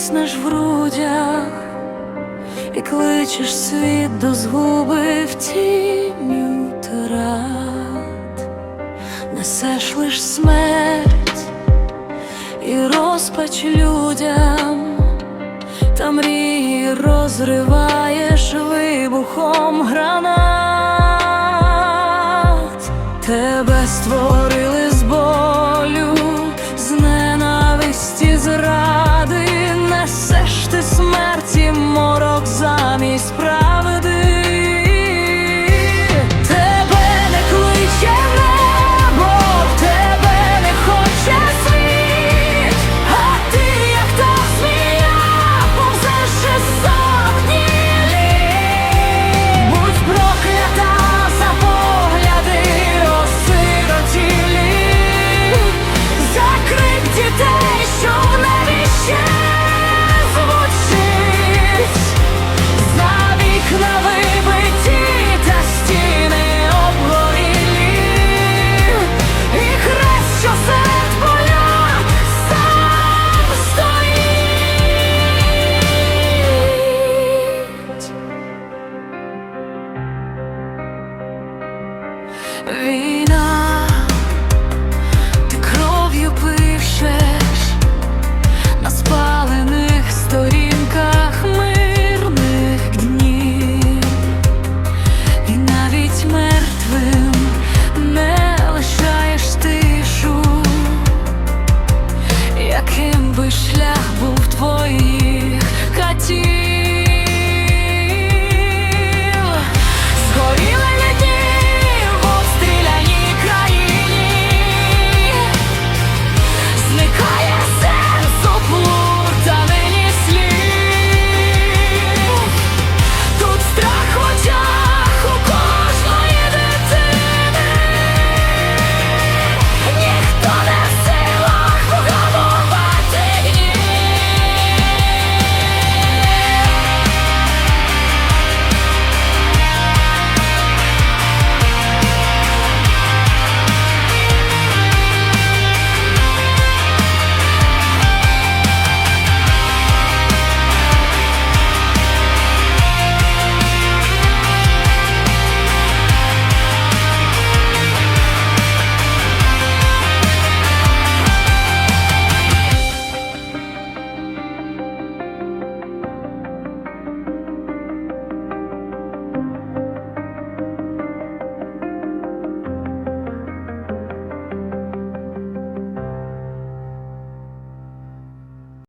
тиснеш в грудях і кличеш світ до згуби в тінню трат, несеш лиш смерть і розпач людям, та мрії розриваєш вибухом гранат. Тебе створили дітей, що в небі ще звучить, за вікна вибиті стіни обгорілі, і хрест, що серед поля сам стоїть. Він